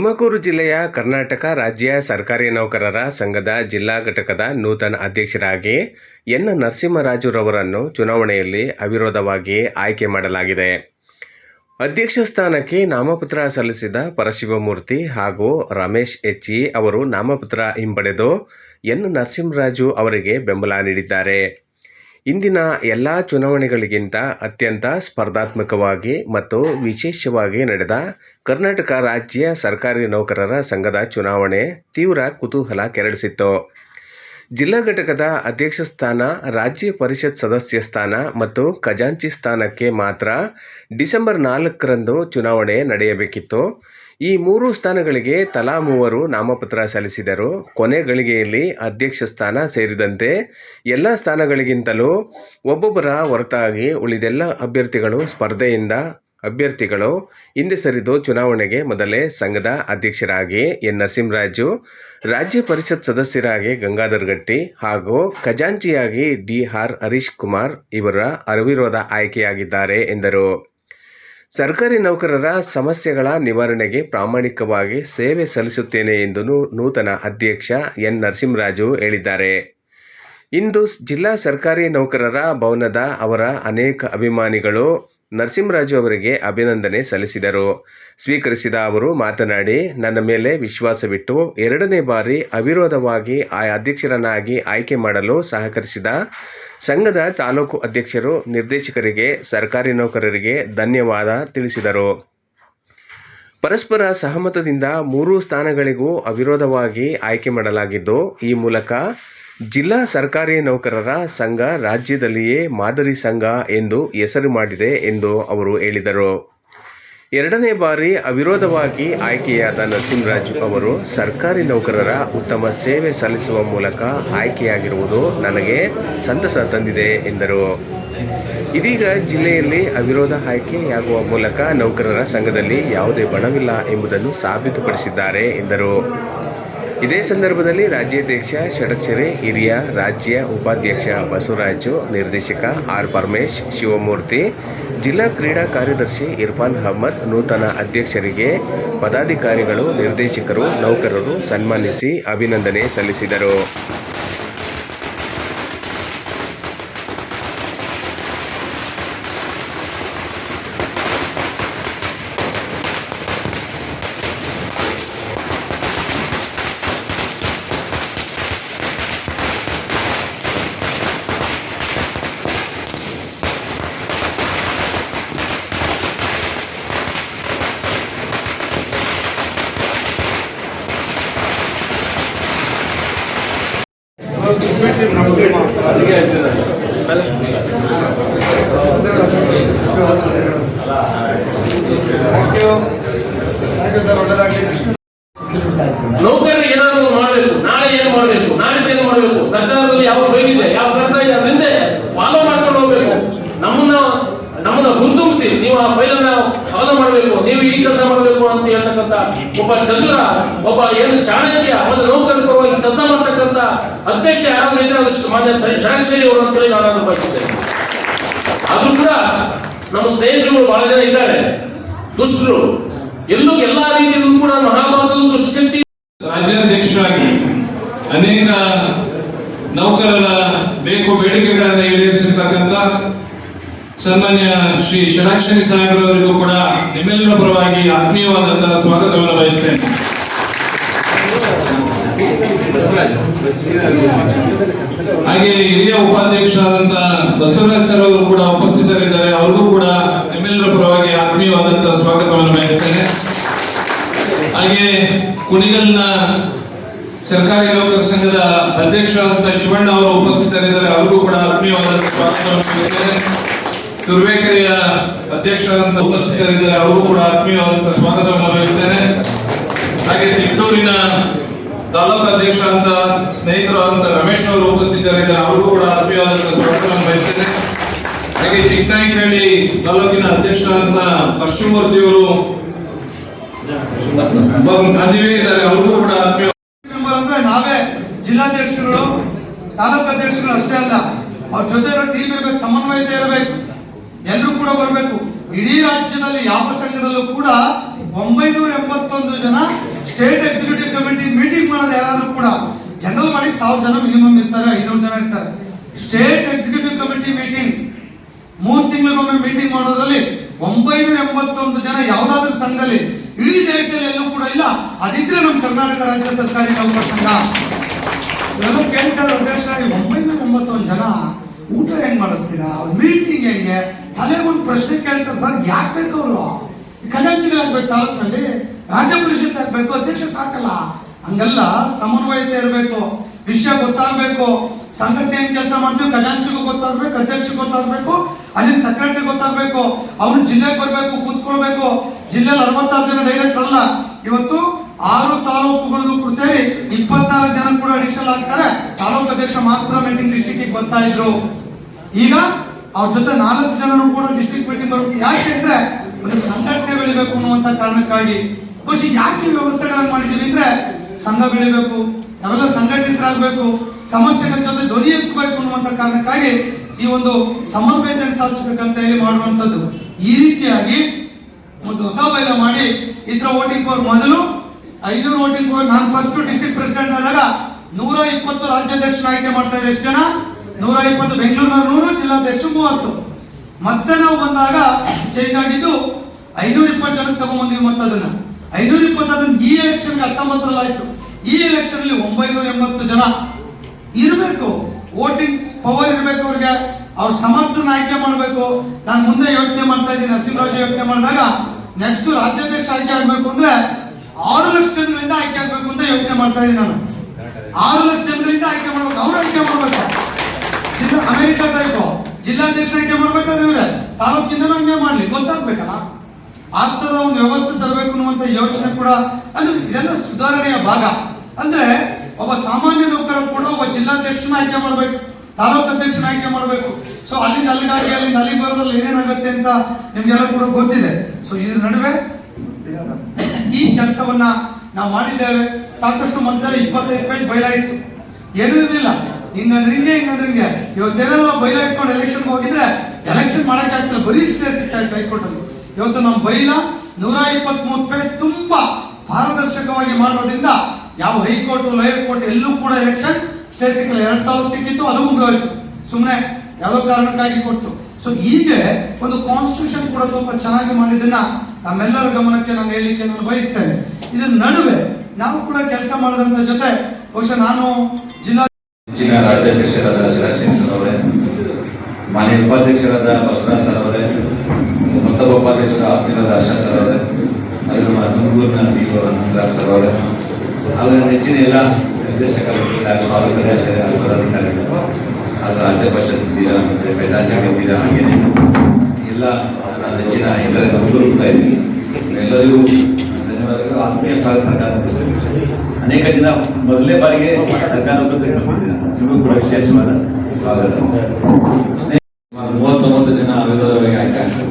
ತುಮಕೂರು ಜಿಲ್ಲೆಯ ಕರ್ನಾಟಕ ರಾಜ್ಯ ಸರ್ಕಾರಿ ನೌಕರರ ಸಂಘದ ಜಿಲ್ಲಾ ಘಟಕದ ನೂತನ ಅಧ್ಯಕ್ಷರಾಗಿ ಎನ್ ನರಸಿಂಹರಾಜುರವರನ್ನು ಚುನಾವಣೆಯಲ್ಲಿ ಅವಿರೋಧವಾಗಿ ಆಯ್ಕೆ ಮಾಡಲಾಗಿದೆ. ಅಧ್ಯಕ್ಷ ಸ್ಥಾನಕ್ಕೆ ನಾಮಪತ್ರ ಸಲ್ಲಿಸಿದ ಪರಶಿವಮೂರ್ತಿ ಹಾಗೂ ರಮೇಶ್ ಎಚ್ಇ ಅವರು ನಾಮಪತ್ರ ಹಿಂಪಡೆದು ಎನ್ ನರಸಿಂಹರಾಜು ಅವರಿಗೆ ಬೆಂಬಲ ನೀಡಿದ್ದಾರೆ. ಇಂದಿನ ಎಲ್ಲ ಚುನಾವಣೆಗಳಿಗಿಂತ ಅತ್ಯಂತ ಸ್ಪರ್ಧಾತ್ಮಕವಾಗಿ ಮತ್ತು ವಿಶೇಷವಾಗಿ ನಡೆದ ಕರ್ನಾಟಕ ರಾಜ್ಯ ಸರ್ಕಾರಿ ನೌಕರರ ಸಂಘದ ಚುನಾವಣೆ ತೀವ್ರ ಕುತೂಹಲ ಕೆರಳಿಸಿತ್ತು. ಜಿಲ್ಲಾ ಘಟಕದ ಅಧ್ಯಕ್ಷ ಸ್ಥಾನ, ರಾಜ್ಯ ಪರಿಷತ್ ಸದಸ್ಯ ಸ್ಥಾನ ಮತ್ತು ಖಜಾಂಚಿ ಸ್ಥಾನಕ್ಕೆ ಮಾತ್ರ ಡಿಸೆಂಬರ್ ನಾಲ್ಕರಂದು ಚುನಾವಣೆ ನಡೆಯಬೇಕಿತ್ತು. ಈ ಮೂರು ಸ್ಥಾನಗಳಿಗೆ ತಲಾ ಮೂವರು ನಾಮಪತ್ರ ಸಲ್ಲಿಸಿದರು. ಕೊನೆ ಗಳಿಗೆಯಲ್ಲಿ ಅಧ್ಯಕ್ಷ ಸ್ಥಾನ ಸೇರಿದಂತೆ ಎಲ್ಲ ಸ್ಥಾನಗಳಿಗಿಂತಲೂ ಒಬ್ಬೊಬ್ಬರ ಹೊರತಾಗಿ ಉಳಿದೆಲ್ಲ ಅಭ್ಯರ್ಥಿಗಳು ಸ್ಪರ್ಧೆಯಿಂದ ಅಭ್ಯರ್ಥಿಗಳು. ಹಿಂದೆ ಸರಿದು ಚುನಾವಣೆಗೆ ಮೊದಲೇ ಸಂಘದ ಅಧ್ಯಕ್ಷರಾಗಿ ಎನ್. ನರಸಿಂಹರಾಜು, ರಾಜ್ಯ ಪರಿಷತ್ ಸದಸ್ಯರಾಗಿ ಗಂಗಾಧರ್ ಗಟ್ಟಿ ಹಾಗೂ ಖಜಾಂಚಿಯಾಗಿ ಡಿ. ಆರ್. ಹರೀಶ್ ಕುಮಾರ್ ಇವರ ಅವಿರೋಧ ಆಯ್ಕೆಯಾಗಿದ್ದಾರೆ ಎಂದರು. ಸರ್ಕಾರಿ ನೌಕರರ ಸಮಸ್ಯೆಗಳ ನಿವಾರಣೆಗೆ ಪ್ರಾಮಾಣಿಕವಾಗಿ ಸೇವೆ ಸಲ್ಲಿಸುತ್ತೇನೆ ಎಂದು ನೂತನ ಅಧ್ಯಕ್ಷ ಎನ್. ನರಸಿಂಹರಾಜು ಹೇಳಿದ್ದಾರೆ. ಇಂದು ಜಿಲ್ಲಾ ಸರ್ಕಾರಿ ನೌಕರರ ಭವನದ ಅವರ ಅನೇಕ ಅಭಿಮಾನಿಗಳು ನರಸಿಂಹರಾಜು ಅವರಿಗೆ ಅಭಿನಂದನೆ ಸಲ್ಲಿಸಿದರು. ಸ್ವೀಕರಿಸಿದ ಅವರು ಮಾತನಾಡಿ, ನನ್ನ ಮೇಲೆ ವಿಶ್ವಾಸವಿಟ್ಟು ಎರಡನೇ ಬಾರಿ ಅವಿರೋಧವಾಗಿ ಆ ಅಧ್ಯಕ್ಷರನ್ನಾಗಿ ಆಯ್ಕೆ ಮಾಡಲು ಸಹಕರಿಸಿದ ಸಂಘದ ತಾಲೂಕು ಅಧ್ಯಕ್ಷರು, ನಿರ್ದೇಶಕರಿಗೆ, ಸರ್ಕಾರಿ ನೌಕರರಿಗೆ ಧನ್ಯವಾದ ತಿಳಿಸಿದರು. ಪರಸ್ಪರ ಸಹಮತದಿಂದ ಮೂರು ಸ್ಥಾನಗಳಿಗೂ ಅವಿರೋಧವಾಗಿ ಆಯ್ಕೆ ಮಾಡಲಾಗಿದ್ದು, ಈ ಮೂಲಕ ಜಿಲ್ಲಾ ಸರ್ಕಾರಿ ನೌಕರರ ಸಂಘ ರಾಜ್ಯದಲ್ಲಿಯೇ ಮಾದರಿ ಸಂಘ ಎಂದು ಹೆಸರು ಮಾಡಿದೆ ಎಂದು ಅವರು ಹೇಳಿದರು. ಎರಡನೇ ಬಾರಿ ಅವಿರೋಧವಾಗಿ ಆಯ್ಕೆಯಾದ ನರಸಿಂಹರಾಜು ಅವರು ಸರ್ಕಾರಿ ನೌಕರರ ಉತ್ತಮ ಸೇವೆ ಸಲ್ಲಿಸುವ ಮೂಲಕ ಆಯ್ಕೆಯಾಗಿರುವುದು ನನಗೆ ಸಂತಸ ತಂದಿದೆ, ಎಂದರು. ಇದೀಗ ಜಿಲ್ಲೆಯಲ್ಲಿ ಅವಿರೋಧ ಆಯ್ಕೆಯಾಗುವ ಮೂಲಕ ನೌಕರರ ಸಂಘದಲ್ಲಿ ಯಾವುದೇ ಬಣವಿಲ್ಲ ಎಂಬುದನ್ನು ಸಾಬೀತುಪಡಿಸಿದ್ದಾರೆ, ಎಂದರು. ಇದೇ ಸಂದರ್ಭದಲ್ಲಿ ರಾಜ್ಯಾಧ್ಯಕ್ಷ ಷಡಕ್ಷರಿ ಹಿರಿಯ ರಾಜ್ಯ ಉಪಾಧ್ಯಕ್ಷ ಬಸವರಾಜು, ನಿರ್ದೇಶಕ ಆರ್ ಪರಮೇಶ್, ಶಿವಮೂರ್ತಿ, ಜಿಲ್ಲಾ ಕ್ರೀಡಾ ಕಾರ್ಯದರ್ಶಿ ಇರ್ಫಾನ್ ಅಹಮ್ಮದ್ ನೂತನ ಅಧ್ಯಕ್ಷರಿಗೆ ಪದಾಧಿಕಾರಿಗಳು, ನಿರ್ದೇಶಕರು, ನೌಕರರು ಸನ್ಮಾನಿಸಿ ಅಭಿನಂದನೆ ಸಲ್ಲಿಸಿದರು ನೌಕರರಿಗೆ ಏನಾದರೂ ಮಾಡಬೇಕು ನಾಳೆ ಏನು ಮಾಡಬೇಕು ನಾಡಿದ್ದು ಏನು ಮಾಡಬೇಕು ಯಾವ ಟ್ರೈನ್ ಇದೆ, ಯಾವ ಪ್ರಕರಣ ಇದೆ ಅದರಿಂದ ಫಾಲೋ ಮಾಡ್ಕೊಂಡು ಹೋಗ್ಬೇಕು. ನಮ್ಮನ್ನ ನಮ್ಮನ್ನ ಗುರುತಿಸಿ, ನೀವು ಆ ಫೈಲ್ ಅನ್ನ ಫಾಲೋ ಮಾಡಬೇಕು, ನೀವು ಈ ಕೆಲಸ ಮಾಡಬೇಕು ಅಂತ ಹೇಳ್ತಕ್ಕಂಥ ಒಬ್ಬ ಚತುರ ಒಬ್ಬ ಏನು ಚಾಣಕ್ಯ, ಒಂದು ನೌಕರ ಪರವಾಗಿ ಕೆಲಸ ಮಾಡ್ತಕ್ಕಂಥ ಅಧ್ಯಕ್ಷ ಯಾರಾದ್ರೂ ಇದ್ರೆ ಅದು ಮಾನ್ಯ ಶರಣಶೈಲಿ ಅವರು ಅಂತೇಳಿ ನಾನು ಅದನ್ನು ಬಯಸಿದ್ದೇನೆ ಆದ್ರೂ ಕೂಡ ನಮ್ಮ ಸ್ನೇಹಿತರು ಬಹಳ ಜನ ಇದ್ದಾರೆ. ದುಷ್ಟರು. ಎಲ್ಲೂ ಎಲ್ಲಾ ರೀತಿಯಲ್ಲೂ ಕೂಡ ಮಹಾಭಾರತದ ದುಷ್ಟಶಕ್ತಿ ರಾಜ್ಯಾಧ್ಯಕ್ಷರಾಗಿ ಅನೇಕ ನೌಕರರ ಬೇಕು ಬೇಡಿಕೆಗಳನ್ನು ಈಡೇರಿಸಿರ್ತಕ್ಕಂಥ ಸನ್ಮಾನ್ಯ ಶ್ರೀ ಷಡಾಕ್ಷರಿ ಸಾಹೇಬರವರಿಗೂ ಕೂಡ ನಿಮ್ಮೆಲ್ಲರ ಪರವಾಗಿ ಆತ್ಮೀಯವಾದಂತಹ ಸ್ವಾಗತವನ್ನು ಬಯಸ್ತೇನೆ. ಹಾಗೆ ಹಿರಿಯ ಉಪಾಧ್ಯಕ್ಷರಾದಂತಹ ಬಸವರಾಜ್ ಸರ್ ಅವರು ಕೂಡ ಉಪಸ್ಥಿತರಿದ್ದಾರೆ. ಅವ್ರಿಗೂ ಕೂಡ ನಿಮ್ಮೆಲ್ಲರ ಪರವಾಗಿ ಆತ್ಮೀಯವಾದಂತಹ ಸ್ವಾಗತವನ್ನು ಬಯಸ್ತೇನೆ. ಹಾಗೆ ಕುಣಿಗಲ್ನ ಸರ್ಕಾರಿ ನೌಕರ ಸಂಘದ ಅಧ್ಯಕ್ಷರಾದಂತಹ ಶಿವಣ್ಣ ಅವರು ಉಪಸ್ಥಿತರಿದ್ದಾರೆ. ಅವರಿಗೂ ಕೂಡ ಆತ್ಮೀಯವಾದ ತುರ್ವೇಕೆರೆಯ ಅಧ್ಯಕ್ಷರಾದಂತಹ ಉಪಸ್ಥಿತರಿದ್ದಾರೆ. ಅವರಿಗೂ ಕೂಡ ಆತ್ಮೀಯವಾದಂತಹ ಸ್ವಾಗತವನ್ನು ಬಯಸುತ್ತೇನೆ ಹಾಗೆ ಚಿತ್ತೂರಿನ ತಾಲೂಕು ಸ್ನೇಹಿತರು ಅಂತ ರಮೇಶ್ ಅವರು ಉಪಸ್ಥಿತರಿದ್ದಾರೆ. ಅವರಿಗೂ ಕೂಡ ಆತ್ಮೀಯವಾದಂತಹ ಸ್ವಾಗತವನ್ನು ಬಯಸ್ತೇನೆ ಹಾಗೆ ಚಿಕ್ಕನಾಯಕನಹಳ್ಳಿ ತಾಲೂಕಿನ ಅಧ್ಯಕ್ಷ ಅಂತ ಅವರು ಬಂದಿವೆ ಇದ್ದಾರೆ. ಅವ್ರಿಗೂ ಕೂಡ ಆತ್ಮೀಯ ಅಂದ್ರೆ ನಾವೇ ಜಿಲ್ಲಾಧ್ಯಕ್ಷರುಗಳು, ತಾಲೂಕು ಅಧ್ಯಕ್ಷರು ಅಷ್ಟೇ ಅಲ್ಲ, ಅವ್ರ ಜೊತೆ ಟೀಮ್ ಇರ್ಬೇಕು, ಸಮನ್ವಯತೆ ಇರಬೇಕು ಎಲ್ಲರೂ ಕೂಡ ಬರಬೇಕು. ಇಡೀ ರಾಜ್ಯದಲ್ಲಿ ಯಾವ ಸಂಘದಲ್ಲೂ ಕೂಡ ಒಂಬೈನೂರ ಎಂಬತ್ತೊಂದು ಜನ ಸ್ಟೇಟ್ ಎಕ್ಸಿಕ್ಯೂಟಿವ್ ಕಮಿಟಿ ಮೀಟಿಂಗ್ ಮಾಡೋದು ಯಾರಾದ್ರೂ ಕೂಡ ಜನರಲ್ ಮಾಡಿ ಸಾವಿರ ಜನ ಮಿನಿಮಮ್ ಇರ್ತಾರೆ, ಐನೂರು ಜನ ಇರ್ತಾರೆ. ಸ್ಟೇಟ್ ಎಕ್ಸಿಕ್ಯೂಟಿವ್ ಕಮಿಟಿ ಮೀಟಿಂಗ್ ಮೂರು ತಿಂಗಳಿಗೊಮ್ಮೆ ಮೀಟಿಂಗ್ ಮಾಡೋದ್ರಲ್ಲಿ ಒಂಬೈನೂರ ಎಂಬತ್ತೊಂದು ಜನ ಯಾವುದಾದ್ರೂ ಸಂಘದಲ್ಲಿ ಇಡೀ ದೇಶದಲ್ಲಿ ಎಲ್ಲೂ ಕೂಡ ಇಲ್ಲ. ಅದಿದ್ರೆ ನಮ್ಮ ಕರ್ನಾಟಕ ರಾಜ್ಯ ಸರ್ಕಾರಿ ನೌಕರ ಸಂಘ ಎಲ್ಲರೂ ಕೇಳ್ತಾರೆ ಅಧ್ಯಕ್ಷ ಒಂಬೈನೂರ ಎಂಬತ್ತೊಂದು ಜನ ಊಟ ಹೆಂಗ್ ಮಾಡಿಸ್ತೀರಾ? ಮೀಟಿಂಗ್ ಹೆಂಗೆ? ತಲೆ ಒಂದು ಪ್ರಶ್ನೆ ಕೇಳ್ತಾರೆ, ಸರ್, ಯಾಕೆ ಬೇಕು ಅವರು? ಖಜಾಂಚಿಗೆ ಆಗ್ಬೇಕು ತಾಲೂಕಿನಲ್ಲಿ ರಾಜ್ಯ ಪರಿಷತ್ ಆಗ್ಬೇಕು, ಅಧ್ಯಕ್ಷ ಸಾಕಲ್ಲ. ಹಂಗಲ್ಲ, ಸಮನ್ವಯತೆ ಇರಬೇಕು, ವಿಷಯ ಗೊತ್ತಾಗ್ಬೇಕು. ಸಂಘಟನೆ ಏನ್ ಕೆಲಸ ಮಾಡ್ತೀವಿ, ಖಜಾಂಚಿಗೂ ಗೊತ್ತಾಗ್ಬೇಕು ಅಧ್ಯಕ್ಷ ಗೊತ್ತಾಗ್ಬೇಕು ಅಲ್ಲಿನ ಸೆಕ್ರೆಟರಿ ಗೊತ್ತಾಗ್ಬೇಕು ಅವ್ನು ಜಿಲ್ಲೆಗೆ ಬರಬೇಕು, ಕೂತ್ಕೊಳ್ಬೇಕು. ಜಿಲ್ಲೆಯಲ್ಲಿ ಅರವತ್ತಾರು ಜನ ಡೈರೆಕ್ಟರ್ ಅಲ್ಲ. ಇವತ್ತು ಆರು ತಾಲೂಕುಗಳಿಗೂ ಕೂಡ ಸೇರಿ ಇಪ್ಪತ್ತಾರು ಜನ ಕೂಡ ಅಡಿಷನಲ್ ಆಗ್ತಾರೆ. ತಾಲೂಕು ಅಧ್ಯಕ್ಷ ಮಾತ್ರ ಮೀಟಿಂಗ್ ಡಿಸ್ಟಿಕ್ ಬರ್ತಾ ಇದ್ರು. ಈಗ ಅವ್ರ ಜೊತೆ ನಾಲ್ಕು ಜನರು ಕೂಡ ಡಿಸ್ಟಿಕ್ ಮೀಟಿಂಗ್ ಬರ್ಬೇಕು ಯಾಕೆ ಅಂದ್ರೆ ಒಂದು ಸಂಘಟನೆ ಬೆಳಿಬೇಕು ಅನ್ನುವಂತ ಕಾರಣಕ್ಕಾಗಿ. ಬಹುಶಃ ಯಾಕೆ ವ್ಯವಸ್ಥೆಗಳನ್ನು ಮಾಡಿದೀವಿ ಅಂದ್ರೆ ಸಂಘ ಬೆಳಿಬೇಕು, ನಾವೆಲ್ಲ ಸಂಘಟಿತರಾಗಬೇಕು. ಸಮಸ್ಯೆಗಳ ಜೊತೆ ಧ್ವನಿ ಎತ್ತಬೇಕು ಅನ್ನುವಂತ ಕಾರಣಕ್ಕಾಗಿ ಈ ಒಂದು ಸಮನ್ವಯತೆ ಸಾಧಿಸಬೇಕಂತ ಹೇಳಿ ಮಾಡುವಂತದ್ದು ಈ ರೀತಿಯಾಗಿ ಒಂದು ಹೊಸ ಬೈಲ ಮಾಡಿ ಇತರ ವೋಟಿಂಗ್ ಪವರ್ ಮೊದಲು ಐನೂರು ವೋಟಿಂಗ್ ಪವರ್ ನಾನು ಫಸ್ಟ್ ಡಿಸ್ಟ್ರಿಕ್ಟ್ ಪ್ರೆಸಿಡೆಂಟ್ ಆದಾಗ ನೂರ ಇಪ್ಪತ್ತು ರಾಜ್ಯಾಧ್ಯಕ್ಷರು ಆಯ್ಕೆ ಮಾಡ್ತಾ ಇದ್ರೆ ಎಷ್ಟು ಜನ? ನೂರ ಇಪ್ಪತ್ತು ಬೆಂಗಳೂರಿನ ನೂರು ಜಿಲ್ಲಾಧ್ಯಕ್ಷ ಮೂವತ್ತು. ಮತ್ತೆ ನಾವು ಬಂದಾಗ ಚೇಂಜ್ ಆಗಿದ್ದು ಐನೂರ ಇಪ್ಪತ್ತು ಜನಕ್ಕೆ ತಗೊಂಡ್ಬಂದಿವಿ ಮತ್ತೆ ಅದನ್ನ. ಐನೂರ ಇಪ್ಪತ್ತು ಅದನ್ನ ಈ ಎಲೆಕ್ಷನ್ಗೆ ಹತ್ತೊಂಬತ್ತರಲ್ಲಿ ಆಯ್ತು ಈ ಎಲೆಕ್ಷನ್ ಅಲ್ಲಿ ಒಂಬೈನೂರ ಎಂಬತ್ತು ಜನ ಇರಬೇಕು. ವೋಟಿಂಗ್ ಪವರ್ ಇರಬೇಕು ಅವ್ರಿಗೆ. ಅವ್ರ ಸಮರ್ಥನ ಆಯ್ಕೆ ಮಾಡಬೇಕು. ನಾನು ಮುಂದೆ ಯೋಚನೆ ಮಾಡ್ತಾ ಇದ್ದೀನಿ, ನರಸಿಂಹರಾಜು ಯೋಚನೆ ಮಾಡಿದಾಗ ನೆಕ್ಸ್ಟ್ ರಾಜ್ಯಾಧ್ಯಕ್ಷ ಆಯ್ಕೆ ಆಗಬೇಕು ಅಂದ್ರೆ ಆರು ಲಕ್ಷ ಜನರಿಂದ ಆಯ್ಕೆ ಆಗಬೇಕು ಅಂತ ಯೋಚನೆ ಮಾಡ್ತಾ ಇದ್ದೀನಿ ನಾನು. ಆರು ಲಕ್ಷ ಜನಗಳಿಂದ ಆಯ್ಕೆ ಮಾಡಬೇಕು. ಅವ್ರು ಆಯ್ಕೆ ಮಾಡಬೇಕು? ಜಿಲ್ಲಾ ಅಮೆರಿಕ ಟೈಪ್ ಜಿಲ್ಲಾಧ್ಯಕ್ಷ ಆಯ್ಕೆ ಮಾಡ್ಬೇಕಾದ್ರೆ ಇವ್ರೆ? ತಾಲೂಕಿಂದ ನಮ್ಗೆ ಮಾಡ್ಲಿ. ಗೊತ್ತಾಗ್ಬೇಕಲ್ಲ? ಆಗ್ತದ ಒಂದು ವ್ಯವಸ್ಥೆ ತರಬೇಕು ಅನ್ನುವಂತ ಯೋಚನೆ ಕೂಡ ಅಂದ್ರೆ ಇದೆಲ್ಲ ಸುಧಾರಣೆಯ ಭಾಗ. ಅಂದ್ರೆ ಒಬ್ಬ ಸಾಮಾನ್ಯ ನೌಕರ ಕೂಡ ಒಬ್ಬ ಜಿಲ್ಲಾಧ್ಯಕ್ಷನ ಆಯ್ಕೆ ಮಾಡಬೇಕು, ತಾಲೂಕು ಅಧ್ಯಕ್ಷನ ಆಯ್ಕೆ ಮಾಡಬೇಕು. ಸೊ ಅಲ್ಲಿಂದ ಅಲ್ಲಿಗಾಗಿ ಅಲ್ಲಿಂದ ಅಲ್ಲಿಗೆ ಬರೋದ್ರಲ್ಲಿ ಏನೇನಾಗುತ್ತೆ ಅಂತ ನಿಮ್ಗೆಲ್ಲ ಕೂಡ ಗೊತ್ತಿದೆ. ಸೊ ಇದ್ರ ನಡುವೆ ಈ ಕೆಲಸವನ್ನ ನಾವು ಮಾಡಿದ್ದೇವೆ. ಸಾಕಷ್ಟು ಮಂದಿ ಇಪ್ಪತ್ತೈದು ಪೇಜ್ ಬಯಲಾಯಿತು ಏನೂ ಇರಲಿಲ್ಲ. ಹಿಂಗಂದ್ರೆ ಹಿಂಗೆ ಹಿಂಗಂದ್ರೆ ಹಿಂಗೆ ಇವತ್ತೇನೆಲ್ಲ ಬೈಲ ಇಟ್ಕೊಂಡು ಎಲೆಕ್ಷನ್ ಹೋಗಿದ್ರೆ ಎಲೆಕ್ಷನ್ ಮಾಡಕ್ಕೆ ಆಗ್ತಿಲ್ಲ. ಬರೀ ಸ್ಟೇ ಸಿಕ್ಕಾಯ್ತು ಹೈಕೋರ್ಟಲ್ಲಿ. ಇವತ್ತು ನಮ್ಮ ಬೈಲ ನೂರ ಇಪ್ಪತ್ತ್ ಮೂರು ಪೇಜ್ ತುಂಬಾ ಪಾರದರ್ಶಕವಾಗಿ ಮಾಡೋದ್ರಿಂದ ಯಾವ ಹೈಕೋರ್ಟ್ ಲೋಯರ್ ಕೋರ್ಟ್ ಎಲ್ಲೂ ಕೂಡ ಎಲೆಕ್ಷನ್ ಸ್ಟೇ ಸಿಕ್ಕಿಲ್ಲ ಎರಡು ತಾಲೂಕು ಸಿಕ್ಕಿತ್ತು, ಅದು ಮುಗಿದೋಯ್ತು ಸುಮ್ಮನೆ ಯಾವುದೋ ಕಾರಣಕ್ಕಾಗಿ ಕೊಟ್ಟು ಸೊ ಹೀಗೆ ಒಂದು ಕಾನ್ಸ್ಟಿಟ್ಯೂಷನ್ ಕೂಡ ತುಂಬಾ ಚೆನ್ನಾಗಿ ಮಾಡಿದ್ದನ್ನ ನಮ್ಮೆಲ್ಲರ ಗಮನಕ್ಕೆ ನಾನು ಹೇಳಲಿಕ್ಕೆ ನಾನು ಬಯಸ್ತೇನೆ. ಇದರ ನಡುವೆ ನಾವು ಕೂಡ ಕೆಲಸ ಮಾಡೋದ್ರ ಜೊತೆ ಬಹುಶಃ ನಾನು ಜಿಲ್ಲಾ ರಾಜ್ಯಾಧ್ಯಕ್ಷರಾದ ಶಿವರಾಜ್ ಸರ್ ಅವರೇ, ಮಾನ್ಯ ಉಪಾಧ್ಯಕ್ಷರಾದ ಬಸವರಾಜ್ ಸರ್ ಅವರೇ, ಮತ್ತೊಬ್ಬ ಉಪಾಧ್ಯಕ್ಷರ ಆತ್ಮೀಯರಾದ ಹರ್ಷ ಸರ್ ಅವರೇ ನಮ್ಮ ತುಮಕೂರಿನ ಬಿ ಸರ್ ಅವರೇ ನನ್ನ ನೆಚ್ಚಿನ ಎಲ್ಲ ನಿರ್ದೇಶಕರು ತಾಲೂಕು ಪದಾಧಿಕಾರಿಗಳು ಅದು ರಾಜ್ಯ ಪರಿಷತ್ ಇದ್ದೀರಾ, ಮತ್ತು ಖಜಾಂಚಿ ಇದ್ದೀರಾ ಹಾಗೇನೆ ಎಲ್ಲ ನನ್ನ ನೆಚ್ಚಿನ ಎಲ್ಲರ ನಮಗೂ ಇದ್ದೀನಿ ಎಲ್ಲರಿಗೂ ಧನ್ಯವಾದಗಳು. ಆತ್ಮೀಯ ಸ್ವಾಗತ ಸರ್ಕಾರ ಅನೇಕ ಜನ ಮೊದಲನೇ ಬಾರಿಗೆ ಸರ್ಕಾರ ನಿಮಗೂ ಕೂಡ ವಿಶೇಷವಾದ ಸ್ವಾಗತ. ಮೂವತ್ತೊಂಬತ್ತು ಜನ ಅವಿರೋಧವಾಗಿ ಆಯ್ಕೆ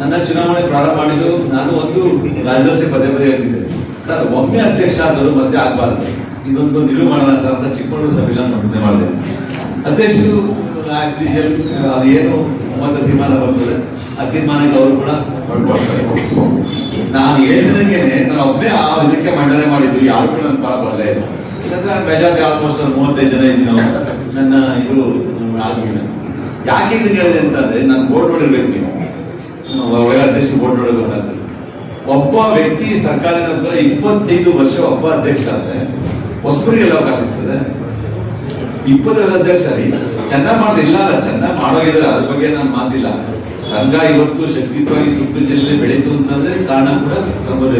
ನನ್ನ ಚುನಾವಣೆ ಪ್ರಾರಂಭ ಮಾಡಿದ್ದು ನಾನು ಒಂದು ರಾಜದರ್ಶಿ ಪದೇ ಪದೇ ಹೇಳ್ತಿದ್ದೆ ಸರ್ ಒಮ್ಮೆ ಅಧ್ಯಕ್ಷ ಆದರೂ ಮತ್ತೆ ಆಗ್ಬಾರ್ದು. ಇದೊಂದು ನಿಲುವು ಮಾಡೋಣ ಸರ್ ಅಂತ ಚಿಕ್ಕಮಗಳೂರು ಸಭೆಯಲ್ಲಿ ನಾನು ಮುಂದೆ ಮಾಡಿದೆ. ಅಧ್ಯಕ್ಷರು ಅದೇನು usual, ಅದು ಏನು ತೀರ್ಮಾನ ಬರ್ತದೆ ಆ ತೀರ್ಮಾನಕ್ಕೆ ಅವರು ಕೂಡ ಹೊರಡ್ಕೊಳ್ತಾರೆ ನಾನು ಹೇಳಿದಂಗೆ ನಾನು ಒಬ್ಬನೇ ಆ ಇದಕ್ಕೆ ಮಂಡನೆ ಮಾಡಿದ್ದು ಯಾರು ಕೂಡ ನನ್ನ ಪರ ಬರಲೇ ಇಲ್ಲ. ಯಾಕಂದ್ರೆ ಮೆಜಾರಿಟಿ ಆಲ್ಮೋಸ್ಟ್ ಮೂವತ್ತೈದು ಜನ ಇದ್ದೀನಿ ನಾವು. ನನ್ನ ಇದು ಆಗಲಿಲ್ಲ ಯಾಕೆ ಇದನ್ನು ಹೇಳಿದೆ ಅಂತಂದ್ರೆ ನಾನು ಬೋರ್ಡ್ ನೋಡಿರ್ಬೇಕು ನೀವು. ಒಳ್ಳೆ ಅಧ್ಯಕ್ಷ ಬೋರ್ಡ್ ನೋಡೋದು ಗೊತ್ತಾಗ್ತದೆ. ಒಬ್ಬ ವ್ಯಕ್ತಿ ಸರ್ಕಾರಿ ನಂತರ ಇಪ್ಪತ್ತೈದು ವರ್ಷ ಒಬ್ಬ ಅಧ್ಯಕ್ಷ ಆದ್ರೆ ಹೊಸಬರಿಗೆಲ್ಲ ಅವಕಾಶ ಸಿಗ್ತದೆ. ಇಪ್ಪತ್ತೈದು ಅಧ್ಯಕ್ಷ ರೀ. ಚೆನ್ನಾಗಿ ಮಾಡಿಲ್ಲ ಚೆನ್ನಾಗಿ ಮಾಡೋಗಿದ್ರೆ ಅದ್ರ ಬಗ್ಗೆ ನಾನು ಮಾತಿಲ್ಲ. ಸಂಘ ಇವತ್ತು ಶಕ್ತಿಯುತವಾಗಿ ತುಮಕೂರು ಜಿಲ್ಲೆಯಲ್ಲಿ ಬೆಳೀತು ಅಂತಂದ್ರೆ ಕಾರಣ ಕೂಡ ಸಂಬಂಧ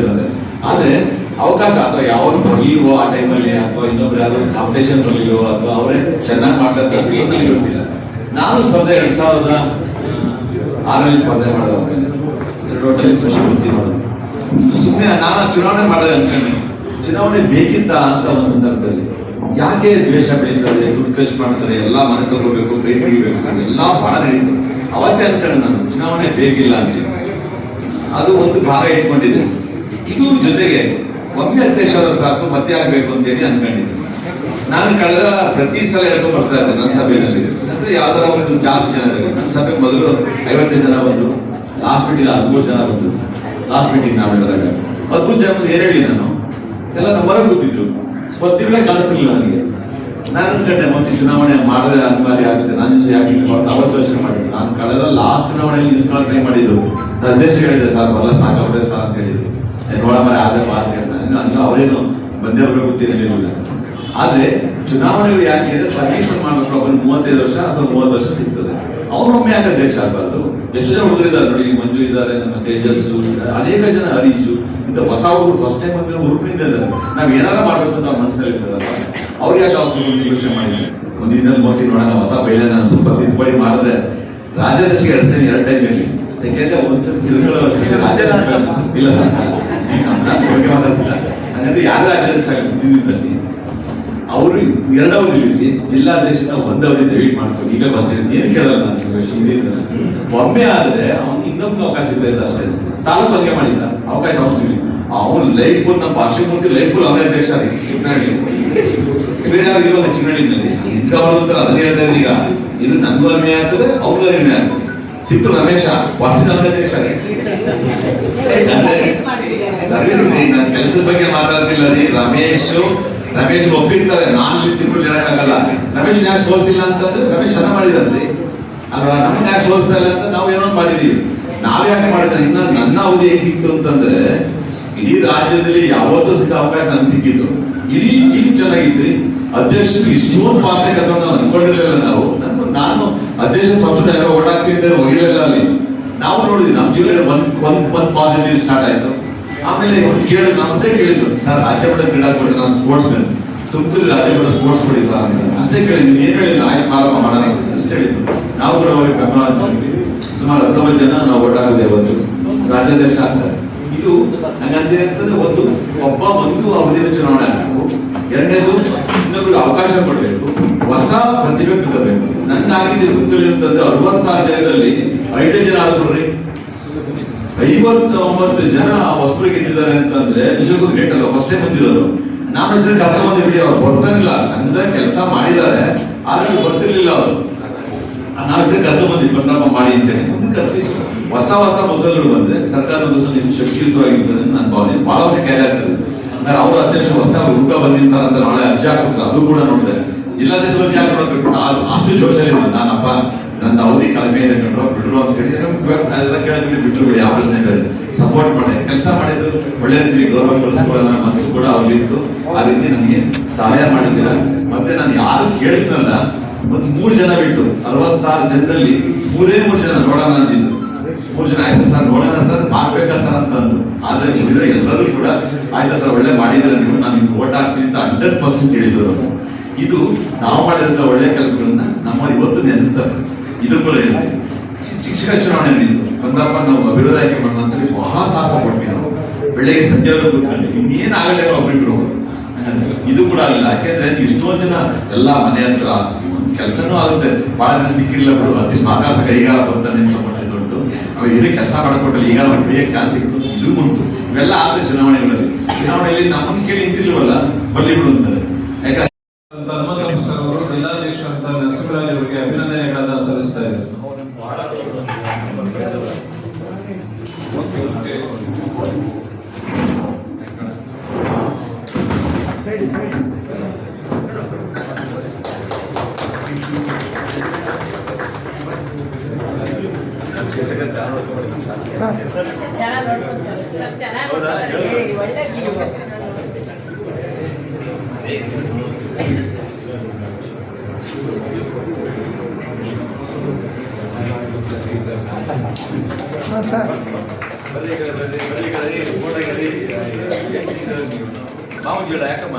ಆದ್ರೆ ಅವಕಾಶ ಅಥವಾ ಯಾವಾಗ ಬರಲಿವೋ ಆ ಟೈಮಲ್ಲಿ, ಅಥವಾ ಇನ್ನೊಬ್ರು ಯಾರು ಕಾಂಪಿಟೇಷನ್ ಬರ್ಲಿಲ್ವೋ, ಅಥವಾ ಅವರೇ ಚೆನ್ನಾಗಿ ಮಾಡ್ತಾರೆ ಗೊತ್ತಿಲ್ಲ. ನಾನು ಸ್ಪರ್ಧೆ ಎರಡ್ ಸಾವಿರದ ಆರಲ್ಲಿ ಸ್ಪರ್ಧೆ ಮಾಡೋದು ಟೋಟಲಿ ಸೋಷಿಯಲ್ ಬುದ್ಧಿ ಮಾಡೋದು ಸುಮ್ಮನೆ ನಾನು ಚುನಾವಣೆ ಮಾಡಿದೆ ಅನ್ಕೊಂಡೆ. ಚುನಾವಣೆ ಬೇಕಿತ್ತ ಅಂತ ಒಂದು ಸಂದರ್ಭದಲ್ಲಿ. ಯಾಕೆ ದ್ವೇಷ ಬೆಳೀತದೆ, ದುಡ್ಡು ಖರ್ಚು ಮಾಡ್ತಾರೆ, ಎಲ್ಲ ಮನೆ ತಗೋಬೇಕು ಕೈ ಹಿಡಿಬೇಕು ಎಲ್ಲ ಬಹಳ ನಡೀತು. ಅವತ್ತೇ ಅನ್ಕೊಂಡೆ ನಾನು, ಚುನಾವಣೆ ಬೇಕಿಲ್ಲ ಅಂತ. ಅದು ಒಂದು ಭಾಗ ಇಟ್ಕೊಂಡಿದೆ ಇದು ಜೊತೆಗೆ ಒಮ್ಮೆ ಅಧ್ಯಕ್ಷರು ಸಾಕು, ಮತ್ತೆ ಆಗ್ಬೇಕು ಅಂತ ಹೇಳಿ ಅನ್ಕೊಂಡಿದ್ದೆ. ನಾನು ಕಳೆದ ಪ್ರತಿ ಸಲ ಹೇಳ್ಕೊಂಡು ಬರ್ತಾ ಇದ್ದೆ ನನ್ನ ಸಭೆಯಲ್ಲಿ. ಅಂದ್ರೆ ಯಾವ್ದಾರ ಒಂದು ಜಾಸ್ತಿ ಜನ ನನ್ನ ಸಭೆ ಮೊದಲು ಐವತ್ತು ಜನ ಬಂದ್ರು ಲಾಸ್ಟ್ ಮೀಟಿಂಗ್ ಹದಿಮೂರು ಜನ ಬಂದ್ರು. ಲಾಸ್ಟ್ ಮೀಟಿಂಗ್ ನಾವು ಹೇಳಿದಾಗ ಅದ್ಭುತ ಜನ ಏನ್ ಹೇಳಿ ನಾನು? ಎಲ್ಲ ನಮ್ಮ ಹೊರಗೆ ಕೂತಿದ್ರು. ಸ್ಪರ್ಧಿಗಳೇ ಕಾಣಿಸಿರ್ಲಿಲ್ಲ ನನಗೆ. ನಾನು ಅನ್ಕೊಂಡೆ ಮತ್ತೆ ಚುನಾವಣೆ ಮಾಡಿದ್ರೆ ಅನಿವಾರ್ಯ ಆಗುತ್ತೆ ನಾನು ಯಾಕೆ ಅವತ್ತು ವರ್ಷ ಮಾಡಿದ್ರು ನಾನು ಕಳೆದ ಲಾಸ್ಟ್ ಚುನಾವಣೆಯಲ್ಲಿ ನಿಂತ್ಕೊಳ್ಳೋ ಟ್ರೈ ಮಾಡಿದ್ದು. ನಾನು ಅಧ್ಯಕ್ಷ ಹೇಳಿದೆ, ಸರ್, ಬರಲ್ಲ ಸಾಕಾಗ್ಬಿಟ್ಟೆ ಸರ್, ಅಂತ ಹೇಳಿದ್ವಿ ನೋಡ ಮರ ಆದ್ರೆ ಬಾ ಅಂತ. ಹೇಳಿದೆ ಅವರೇನು ಬಂದೇ ಬರೋ ಗೊತ್ತಿರಲಿಲ್ಲ. ಆದ್ರೆ ಚುನಾವಣೆಗಳು ಯಾಕೆ ಅಂದ್ರೆ ಸರ್ವೀಸ್ ಮಾಡಬೇಕು ಅವನು ಮೂವತ್ತೈದು ವರ್ಷ ಅಥವಾ ಮೂವತ್ತು ವರ್ಷ ಸಿಗ್ತದೆ. ಅವನೊಮ್ಮೆ ಯಾಕೆ ಅಧ್ಯಕ್ಷ ಆಗ್ಬಾರ್ದು? ಎಷ್ಟು ಜನ ಹುಡುಗರಿದ್ದಾರೆ ನೋಡಿ ಮಂಜು ಇದ್ದಾರೆ ನಮ್ಮ ತೇಜಸ್ಸು ಅನೇಕ ಜನ ಹರೀಶು. ಇಂಥ ಹೊಸ ಹುಡುಗರು ಫಸ್ಟ್ ಟೈಮ್ ಬಂದಿರೋ ಹುರುಪಿನಿಂದ ಇದ್ದಾರೆ. ನಾವ್ ಏನಾರ ಮಾಡ್ಬೇಕು ಅಂತ ಮನಸ್ಸಲ್ಲಿ ಇರ್ತದಲ್ಲ ಅವ್ರು ಯಾಕೆ ಅವ್ರು ಯೋಚನೆ ಮಾಡಿದ್ರು ಒಂದು ದಿನದಲ್ಲಿ ಬರ್ತೀವಿ ನೋಡೋಣ ಹೊಸ ಬೈಲ ನಾನು ಸ್ವಲ್ಪ ತಿದ್ದುಪಡಿ ಮಾಡಿದ್ರೆ ರಾಜ್ಯದರ್ಶಿಗೆ ಎರಡು ಸರಿ ಎರಡು ಟೈಮ್ ಇರಲಿ. ಯಾಕೆಂದ್ರೆ ಒಂದ್ಸರಿ ತಿಳ್ಕೊಳ್ಳೋ ರಾಜ್ಯಾಧ್ಯಕ್ಷ ಇಲ್ಲ ಸರ್ ಬಗ್ಗೆ ಮಾತಾಡ್ತಿಲ್ಲ ಹಾಗಂದ್ರೆ ಯಾರು ರಾಜ್ಯದರ್ಶಿ ಎರಡು ಅವಧಿಯಲ್ಲಿ ದೇಶದ ಒಂದ್ ಅವಧಿ ದಯವಿಟ್ಟು ಮಾಡ್ಕೊಂಡು ಈಗ ಬರ್ತೀನಿ ಏನು ಕೇಳಲ್ಲ ನಾನು ಒಮ್ಮೆ ಆದ್ರೆ ಅವ್ನು ಇನ್ನೊಂದು ಅವಕಾಶ ಇದೆ ಅಷ್ಟೇ. ತಾಲೂಕು ಹಂಗೆ ಮಾಡಿ ಸರ್. ಅವಕಾಶ ಹೋಗ್ತೀವಿ ಅವ್ನ ಲೈಫ್ ನಮ್ಮ ಪಾರ್ಶ್ವಮೂರ್ತಿ ಲೈಫ್ ಅವನೇ ಅಧ್ಯಕ್ಷ ಚಿಕ್ಕನಹಳ್ಳಿ ಬೇರೆ ಯಾರು ಇವಾಗ ಚಿಕ್ಕನಹಳ್ಳಿನಲ್ಲಿ ಇಂಥವ್ರು ಅಂತ ಅದನ್ನ ಹೇಳ್ತಾರೆ ಈಗ. ಇದು ನಂದು ಅನ್ಮೆ ಆಗ್ತದೆ ಅವ್ರ ಅನ್ಮೆ ಆಗ್ತದೆ. ತಿಟ್ಟು ರಮೇಶ ಪಾರ್ಟಿ ಅಧ್ಯಕ್ಷ ಸರ್ವಿಸ್ ನಾನು ಕೆಲಸದ ಬಗ್ಗೆ ಮಾತಾಡ್ತಿಲ್ಲ ರೀ. ರಮೇಶ್ ರಮೇಶ್ ಒಪ್ಪಿರ್ತಾರೆ, ನಾನು ತಿಳ್ಕೊಂಡು ಹೇಳಕ್ಕಾಗಲ್ಲ. ರಮೇಶ್ ಯಾಕೆ ಸೋಲ್ಸಿಲ್ಲ ಅಂತಂದ್ರೆ ರಮೇಶ್ ಚೆನ್ನಾಗಿ ಮಾಡಿದಂತೆ. ಅಲ್ವಾ ನಮ್ಮನ್ನ ಯಾಕೆ ಸೋಲ್ಸ್ತಾ ಇಲ್ಲ ಅಂತ ನಾವು ಏನೋ ಮಾಡಿದೀವಿ ನಾವ್ ಯಾಕೆ ಮಾಡಿದ್ರೆ ಇನ್ನ ನನ್ನ ಅವಧಿ ಹೇಗೆ ಸಿಕ್ತು ಅಂತಂದ್ರೆ, ಇಡೀ ರಾಜ್ಯದಲ್ಲಿ ಯಾವತ್ತೂ ಸಿಕ್ಕ ಅವಕಾಶ ನನ್ಗೆ ಸಿಕ್ಕಿತ್ತು. ಇಡೀ ಟೀಮ್ ಚೆನ್ನಾಗಿದ್ರಿ ಅಧ್ಯಕ್ಷರು ಇಷ್ಟೊಂದು ಪಾತ್ರ ಕೆಲಸವನ್ನ ಅನ್ಕೊಂಡಿರ್ಲಿಲ್ಲ ನಾವು. ನಾನು ನಾನು ಅಧ್ಯಕ್ಷ ಫಸ್ಟ್ ಓಡಾಕ್ತಿದ್ದೆ, ಹೋಗಿರಲಿಲ್ಲ ಅಲ್ಲಿ. ನಾವು ನೋಡಿದ್ವಿ ನಮ್ಮ ಜೀವನ ಒಂದ್ ಒಂದ್ ಒಂದ್ ಪಾಸಿಟಿವ್ ಸ್ಟಾರ್ಟ್ ಆಯ್ತು. ಆಮೇಲೆ ಕೇಳಿ ಅಂತ ಕೇಳಿದ್ರು ಸರ್, ರಾಜ್ಯ ಕ್ರೀಡಾ ಕ್ರೀಡಾಕೂಟ ನಾನು ಸ್ಪೋರ್ಟ್ಸ್ ತುಮಕೂರು ರಾಜ್ಯ ಮಟ್ಟ ಸ್ಪೋರ್ಟ್ಸ್ ಕೊಡಿ ಸರ್ ಅಂತ. ಅಷ್ಟೇ ಕೇಳಿದ್ವಿ ಏನ್ ಹೇಳಿಲ್ಲ ಆಯ್ತು, ಪ್ರಾರಂಭ ಮಾಡೋಣ ಅಷ್ಟೇ ಹೇಳಿದ್ರು ನಾವು ಕೂಡ ಹೋಗಿ ಕರ್ನಾಟಕ ಸುಮಾರು ಹತ್ತೊಂಬತ್ತು ಜನ ನಾವು ಒಟ್ಟಾಗಿದೆ ಇವತ್ತು. ರಾಜ್ಯಾಧ್ಯಕ್ಷ ಆಗ್ತಾರೆ. ಇದು ನಂಗಂತಿದೆ ಅಂತಂದ್ರೆ ಒಂದು, ಒಬ್ಬ ಒಂದು ಅವಧಿನ ಚುನಾವಣೆ ಆಗಬೇಕು. ಎರಡನೇದು ಇನ್ನೊಬ್ರಿಗೆ ಅವಕಾಶ ಕೊಡಬೇಕು. ಹೊಸ ಪ್ರತಿಭೆ ಬಿಡಬೇಕು ನನ್ನ ತುಮಕೂರು ಅಂತಂದ್ರೆ ಅರವತ್ತಾರು ಜನರಲ್ಲಿ ಐದು ಜನ ಆದ್ರು ಐವತ್ತೊಂಬತ್ತು ಜನ ಹೊಸಬರು ಗೆದ್ದಿದ್ದಾರೆ ಅಂತಂದ್ರೆ ನಿಜಕ್ಕೂ ಗ್ರೇಟ್ ಅಲ್ಲ ಫಸ್ಟ್ ಟೈಮ್ ಬಂದಿರೋರು ನಾನು ಹೆಸರು ಕರ್ಕೊಂಡ್ ಬಂದಿಬಿಡಿ ಅವ್ರು ಬರ್ತಾನಿಲ್ಲ. ಸಂಘದ ಕೆಲಸ ಮಾಡಿದ್ದಾರೆ. ಆದ್ರೆ ಬರ್ತಿರ್ಲಿಲ್ಲ ಅವರು. ನಾವು ಹೆಸರು ಕರ್ಕೊಂಡ್ ಬಂದ್ವಿ ಪರಿಣಾಮ ಮಾಡಿ ಅಂತೇಳಿ ಮುಂದಕ್ಕೆ ಅಟ್ಲೀಸ್ಟ್ ಹೊಸ ಹೊಸ ಮೊದಲುಗಳು ಬಂದ್ರೆ ಸರ್ಕಾರದ ನಿಮ್ಗೆ ಶಕ್ತಿಯುತವಾಗಿರ್ತದೆ ನನ್ನ ಭಾವನೆ. ಬಹಳ ವರ್ಷ ಕ್ಯಾರಿ ಆಗ್ತದೆ. ಅಂದ್ರೆ ಅವರು ಅಧ್ಯಕ್ಷ ಹೊಸ ಹುಡುಗ ಬಂದಿದ್ದು ಸರ್ ಅಂತ ನಾಳೆ ಅರ್ಜಿ ಹಾಕ್ಬೇಕು. ಅದು ಕೂಡ ನೋಡ್ತಾರೆ. ಜಿಲ್ಲಾಧ್ಯಕ್ಷ ಅರ್ಜಿ ಹಾಕ್ಬಿಡ್ಬೇಕು. ಆ- ಅಷ್ಟು ಜೋಶಲ್ಲಿ ನಾನಪ್ಪ ನನ್ನ ಅವಧಿ ಕಡಿಮೆ ಇದೆ ಕಂಡ್ರು ಬಿಡ್ರು ಅಂತ ಹೇಳಿದ್ರೆ ಅದೆಲ್ಲ ಬಿಟ್ರು ಬಿಡಿ, ಆ ಪ್ರಶ್ನೆ ಸಪೋರ್ಟ್ ಮಾಡಿ, ಕೆಲಸ ಮಾಡಿದ್ದು ಒಳ್ಳೆ ರೀತಿ ಗೌರವ ಕಳಿಸ್ಕೊಳ್ಳೋಣ ಮನಸ್ಸು ಕೂಡ ಅವ್ರಿತ್ತು ಆ ರೀತಿ ನನಗೆ ಸಹಾಯ ಮಾಡಿದ್ದೀರ. ಮತ್ತೆ ನಾನು ಯಾರು ಕೇಳಿದ್ನಲ್ಲ, ಒಂದು ಮೂರು ಜನ ಬಿಟ್ಟು, ಅರವತ್ತಾರು ಜನರಲ್ಲಿ ಮೂರೇ ಮೂರು ಜನ ನೋಡೋಣ ಅಂತಿದ್ರು ಮೂರು ಜನ, ಆಯ್ತು ಸರ್, ನೋಡೋಣ ಸರ್, ಮಾಡ್ಬೇಕಾ ಸರ್ ಅಂತ ಅಂದ್ರು. ಆದ್ರೆ ಉಳಿದ ಎಲ್ಲರೂ ಕೂಡ, ಆಯ್ತಾ ಸರ್, ಒಳ್ಳೆ ಮಾಡಿದ್ರೆ ನೀವು, ನಾನು ನಿಮ್ಗೆ ಓಟ್ ಹಾಕ್ತೀನಿ ಅಂತ ಹಂಡ್ರೆಡ್ ಪರ್ಸೆಂಟ್ ಹೇಳಿದ್ರು ಇದು ನಾವು ಮಾಡಿದಂತ ಒಳ್ಳೆ ಕೆಲಸಗಳನ್ನ ನಮ್ಮ ಇವತ್ತು ನೆನೆಸ್ತಾರೆ. ಇದು ಕೂಡ ಶಿಕ್ಷಕ ಚುನಾವಣೆ ಬಂದಪ್ಪ ನಾವು ಅಭಿವೃದ್ಧಿ ಆಯ್ಕೆ ಬಹಳ ಸಾಹಸ ಕೊಟ್ವಿ ನಾವು. ಬೆಳಗ್ಗೆ ಸಂಜೆವರೆಗೂ ಕೂತ್ಕೊಂಡು ಇನ್ನೇನ್ ಆಗಲೇ ಒಬ್ರಿಬ್ರು. ಇದು ಕೂಡ ಆಗಿಲ್ಲ ಯಾಕೆಂದ್ರೆ ನೀವು ಜನ ಎಲ್ಲಾ ಮನೆ ಹತ್ರ ಕೆಲಸನೂ ಆಗುತ್ತೆ. ಬಹಳ ಜನ ಸಿಕ್ಕಿಲ್ಲ ಬಿಡು. ಅತಿ ಮಾತಾಡ್ಸಕ್ಕೆ ಕೈಗಾರ ಬರ್ತಾನೆ ಅಂತ ಮಾಡಿದ್ರು ದೊಡ್ಡ ಅವ್ರು ಏನೇ ಕೆಲಸ ಮಾಡ್ಕೊಟ್ಟಲ್ಲ ಈಗ ಒಳ್ಳೆಯ ಚಾನ್ಸ್ ಸಿಕ್ತು. ಇದು ಉಂಟು. ಇವೆಲ್ಲ ಆಗ್ತದೆ ಚುನಾವಣೆಗಳಲ್ಲಿ. ಚುನಾವಣೆಯಲ್ಲಿ ನಮ್ಮನ್ನು ಕೇಳಿ ನಿಂತಿರ್ಲಿವಲ್ಲ? ಬರ್ಲಿ ಬಿಡು ಅಂತಾರೆ. ಯಾಕಂದ್ರೆ ಅಂತ ಹನುಮಂತಪ್ಪ ಸರ್ ಅವರು ಜಿಲ್ಲಾಧ್ಯಕ್ಷ ಅಂತ ನರಸಿಂಹರಾಜ್ ಅವರಿಗೆ ಅಭಿನಂದನೆಗಳನ್ನ ಸಲ್ಲಿಸ್ತಾ ಇದ್ದಾರೆ ಸರ್ ಚೆನ್ನಾಗಿ ನೋಡ್ತಾರೆ. ಏ, ಒಳ್ಳೆ ಗಿಡ. ಬಾವುಂಜಿಗಳ ಯಾಕಮ್ಮ